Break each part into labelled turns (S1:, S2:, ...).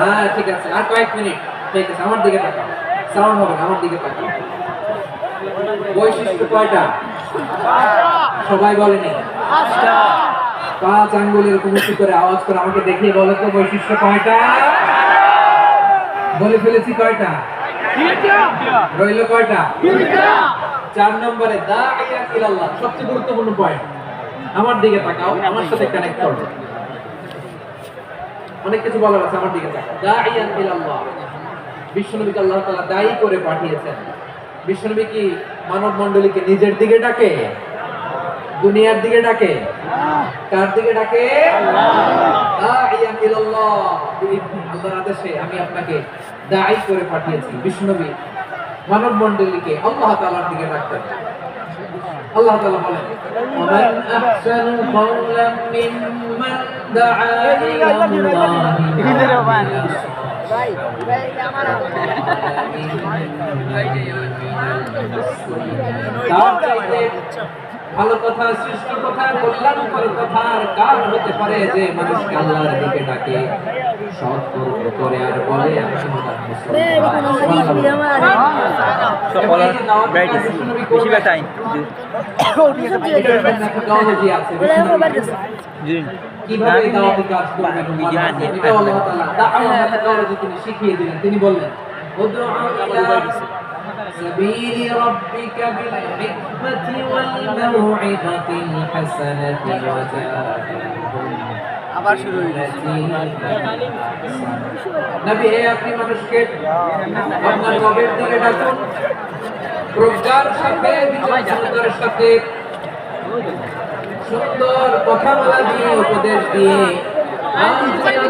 S1: হ্যাঁ ঠিক আছে। আর কয়েক মিনিট। ঠিক আছে, আমার দিকে সাউন্ড হবে আমার দিকে বৈশিষ্ট্য কয়টা? সবাই বলেনি? পাঁচ করে আওয়াজ করে আমাকে দেখিয়ে বলো তো বৈশিষ্ট্য কয়টা? বলে ফেলেছি কয়টা? রইল কয়টা? চার নম্বরে, দা সবচেয়ে গুরুত্বপূর্ণ পয়েন্ট আমার দিকে তাকাও, আমার সাথে কানেক্ট করো। অনেক কিছু বলার আছে, আমার দিকে বিশ্বনবীকে আল্লাহ তাআলা দায়ী করে পাঠিয়েছেন। বিশ্বনবী কি মানব মণ্ডলীকে নিজের দিকে ডাকে, দুনিয়ার দিকে ডাকে। কার দিকে ডাকে? আল্লাহর আদেশে আমি আপনাকে দায়ী করে পাঠিয়েছি। বিষ্ণুনবী মানব মণ্ডলীকে আল্লাহ তাআলার দিকে ডাকতেন। আল্লাহ বলেন ভালো কথা শ্রেষ্ঠ কথা, কল্যাণকর কথা, আর কার হতে পারে যে মানুষকে আল্লাহর দিকে ডাকে সৎকর্ম করে আর বলে আমি তোমার মুসলমান
S2: বেশিরভাগ টাইম
S1: মেথোডোলজি আছে কিভাবে দাওয়াতি কাজ করবেন এটা আল্লাহ তাআলা দাওয়া মেথোডোলজি তিনি শিখিয়ে দিলেন তিনি বললেন উদউ ইলা سبيل ربك بالحكمة والموعظة الحسنة وجاهدهم
S2: আবার শুরু হয়ে গেছে।
S1: নবী হে আপনি মানুষকে আপনার রবের দিকে ডাকুন। প্রজ্ঞার সাথে বিচক্ষণতার সাথে সুন্দর কথা বলা দিয়ে উপদেশ দিয়ে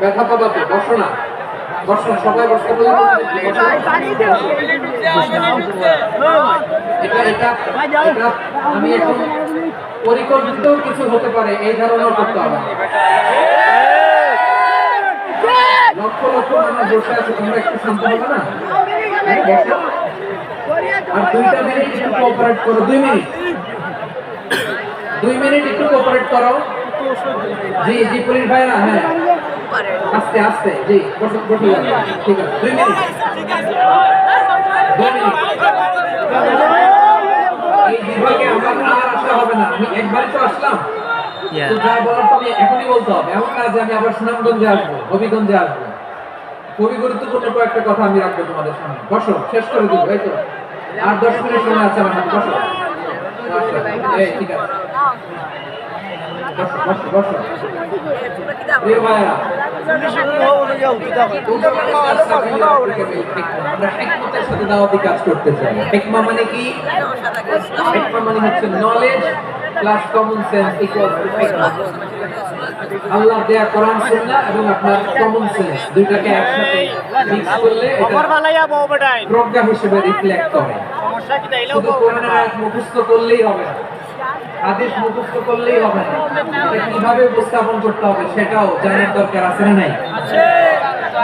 S1: ব্যথা পাবা তো, বসো না বসো, সবাই বসতে এটা এটা আমি এখন পরিকল্পিত কিছু হতে পারে, এই ধারণাও করতে হবে। লক্ষ লক্ষ মানুষ বসে আছে, তোমরা একটু শান্ত হবে না। আর দুইটা মিনিট একটু কোঅপারেট করো দুই মিনিট। দুই মিনিট একটু কোঅপারেট করো। জি জি পুলিশ ভাইরা হ্যাঁ। আস্তে আস্তে জি বসে বসে যান। ঠিক আছে দুই মিনিট। দুই মিনিট। এই বিভাগে আমার আর আসা হবে না আমি একবারই তো আসলাম। তো যা বলার তো আমি এখনই বলতে হবে। এমন না যে আমি আবার সুনামগঞ্জে আসব হবিগঞ্জে আসব। খুবই গুরুত্বপূর্ণ কয়েকটা কথা আমি রাখব তোমাদের সামনে। বসো শেষ করে দিব এই তো। আর দশ মিনিট সময় আছে আমার বসো। মানে কি? মানে হচ্ছে knowledge plus common sense equal Allah দেয়া কোরআন সুন্নাহ এবং আপনার কমন সেন্স দুইটাকে একসাথে মিক্স করলে এটা প্রজ্ঞা হিসেবে রিফ্লেক্ট করে। শুধু কোরআনের আয়াত মুখস্থ করলেই হবে না। হাদিস মুখস্থ করলেই হবে না। কীভাবে উপস্থাপন করতে হবে সেটাও জানার দরকার আছে না নাই?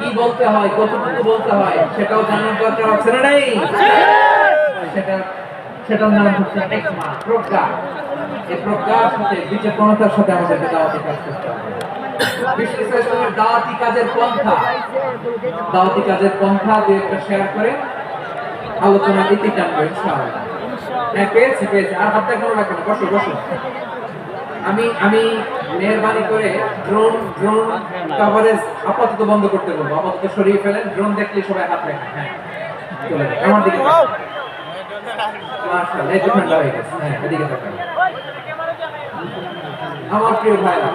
S1: কি বলতে হয় কতটুকু বলতে হয় সেটাও জানার দরকার আছে না নাই? সেটা সেটার নাম হচ্ছে প্রজ্ঞা। এই বিচক্ষণতার সাথে আমাদেরকে দাওয়াতি কাজ করতে হবে। হ্যাঁ রাখে আমি আমি মেহরবানি করে ড্রোন ড্রোন কভারেজ আপাতত বন্ধ করতে বলব। আপাতত সরিয়ে ফেলেন ড্রোন দেখলে সবাই হাত রাখেন হ্যাঁ আমার দিকে। মাশাআল্লাহ ঠান্ডা হয়ে আমার প্রিয় ভাইরা।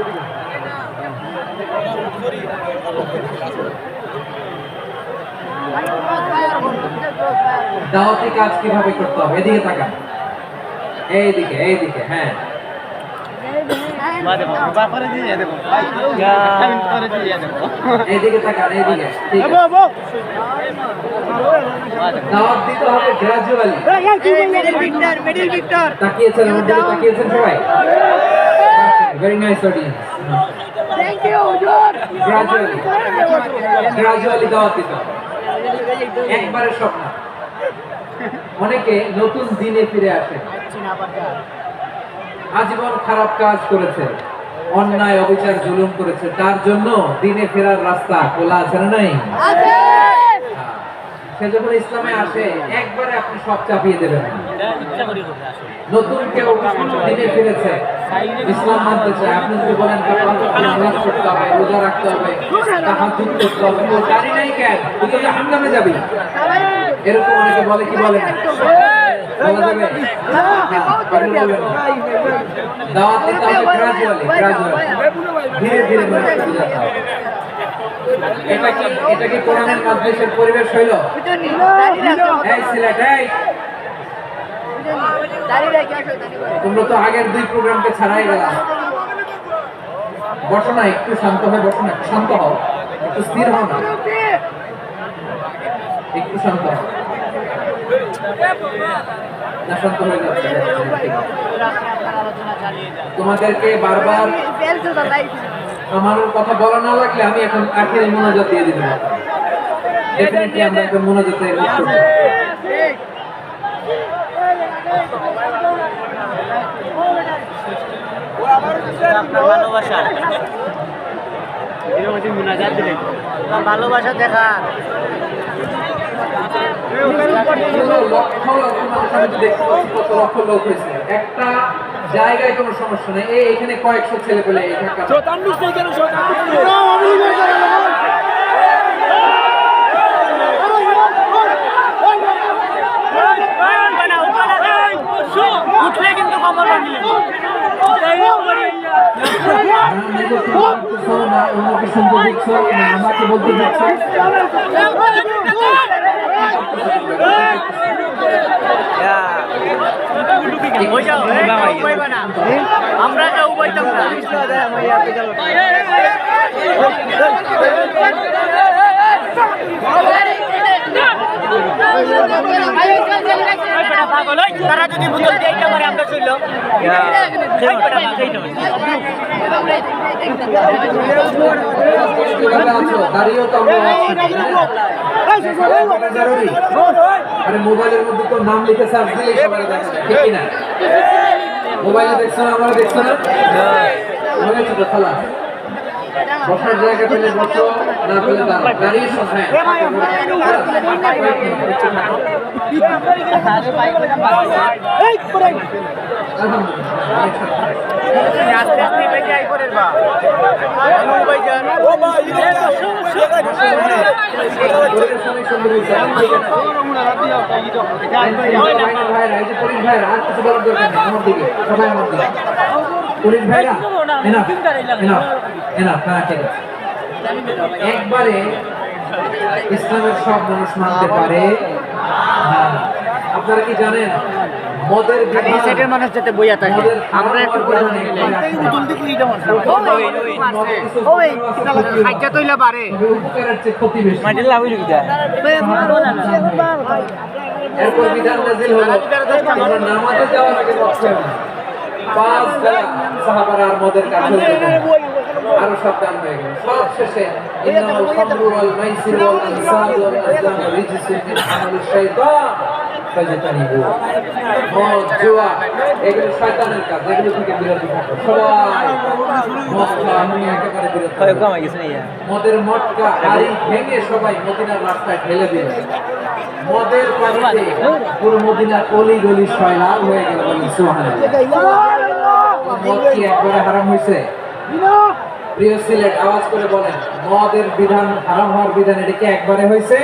S1: দাওয়াতি কাজ কীভাবে করতে হবে? এদিকে তাকান। এইদিকে এইদিকে হ্যাঁ। এইদিকে তাকান এইদিকে দাওয়াত দিতে হবে গ্রাজুয়ালি। তাকিয়েছেন আমার দিকে তাকিয়েছেন সবাই? Very nice audience gradually. Gradually দাওয়াত দিতে হবে। একবারে সব অনেকে নতুন দিনে ফিরে আসে। আজীবন খারাপ কাজ করেছে। অন্যায় অবিচার জুলুম করেছে। তার জন্য দিনে ফেরার রাস্তা খোলা আছে না নাই? সে যখন ইসলামে আসে একবারে আপনি সব চাপিয়ে দেবেন। নতুন কেউ দিনে ফিরেছে ইসলাম মানতে চায়। আপনি যদি বলেন নামাজ পড়তে হবে রোজা রাখতে হবে তাহাজ্জুদ করতে হবে। তো জানি নাই কেন তুই তো জাহান্নামে যাবি। এরকম অনেকে বলে কি বলে? না এটা কি পরিবেশ হইল? তোমরা তো আগের দুই প্রোগ্রামকে ছাড়াই গেলাম বসো একটু শান্ত হয়ে বসো শান্ত হও। একটু স্থির হও না। একটু শান্ত হও। তোমাদেরকে বারবার আমার কথা বলা না লাগলে আমি এখন আখের মোনাজাত দিয়ে দিতে পারব। ডেফিনেটলি আমরা একটা মোনাজাতে মিস করব।
S2: ভালোবাসা ভালোবাসা দেখা।
S1: লক্ষ লক্ষ লোক হয়েছে একটা জায়গায় কোনো সমস্যা নেই। এই এখানে কয়েকশো ছেলে পেলে
S2: উঠলে কিন্তু
S1: আমাকে বলতে দিচ্ছ।
S2: আমরা কেউ বইতাম না। তারা যদি বুঝল এইটা পারে আমরা
S1: জরুরি আরে মোবাইলের মধ্যে তো নাম লিখে সার্চ দিলেই সবাই দেখা যায় ঠিক না মোবাইলে দেখছ না আমার দেখছ না? খালা? বসার জায়গা পেলে বসো না পেলে দাঁড়িয়ে হ্যাঁ এই যে পুলিশ ভাইরা আর কিছু বলার দরকার আমার দিকে সবাই আমার দিকে পুলিশ ভাইরা এনাফ এনাফ এনাফ হ্যাঁ ঠিক আছে। একবারে ইসলামের সব মানুষ মানতে পারে। আপনারা কি জানেন? মদের
S2: সেটের মানুষ যাতে বইয়া থাকে। আমরা একটু করে। পারে।
S1: এরপর বিধান নাজিল হলো নামাজে যাওয়ার আগে না। পাঁচ বেলা সাহাবারা মদের কাছে। আরও সাবধান হয়ে গেল। সব শেষে ইন্নামাল খামরু ওয়াল মাইসির ওয়াল আনসাব ওয়াল আজলাম রিজসুন মিন আমালিশ শাইতান ফাজতানিবু মদ জুয়া এগুলো শয়তানের কাজ এগুলো থেকে বিরত থাকো। সবাই নিয়ে একেবারে বিরত থাকো। মদের মটকা হাড়ি ভেঙে সবাই মদিনার রাস্তায় ঠেলে দিল। মদের পানিতে পুরো মদিনার অলি গলি সয়লাভ হয়ে গেল বলি সুবহানাল্লাহ। মদ কি একবারে হারাম হয়েছে প্রিয় সিলেট আওয়াজ করে বলেন মদের বিধান হারাম হওয়ার বিধান এটা কি একবারে হয়েছে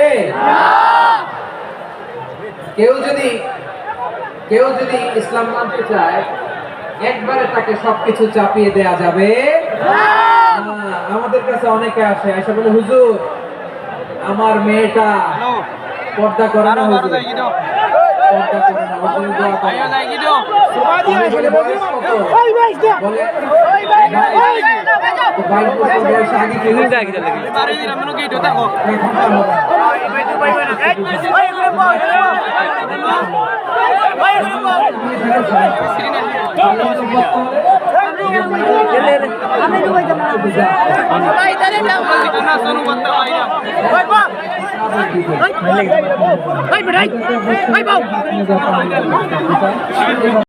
S1: কেউ যদি কেউ যদি ইসলাম মানতে চায় একবারে তাকে সবকিছু চাপিয়ে দেয়া যাবে আমাদের কাছে অনেকে আসে এসে বলে হুজুর আমার মেয়েটা পর্দা করে না হুজুর বয়স আগে কি ভাই ভাই ভাই আমি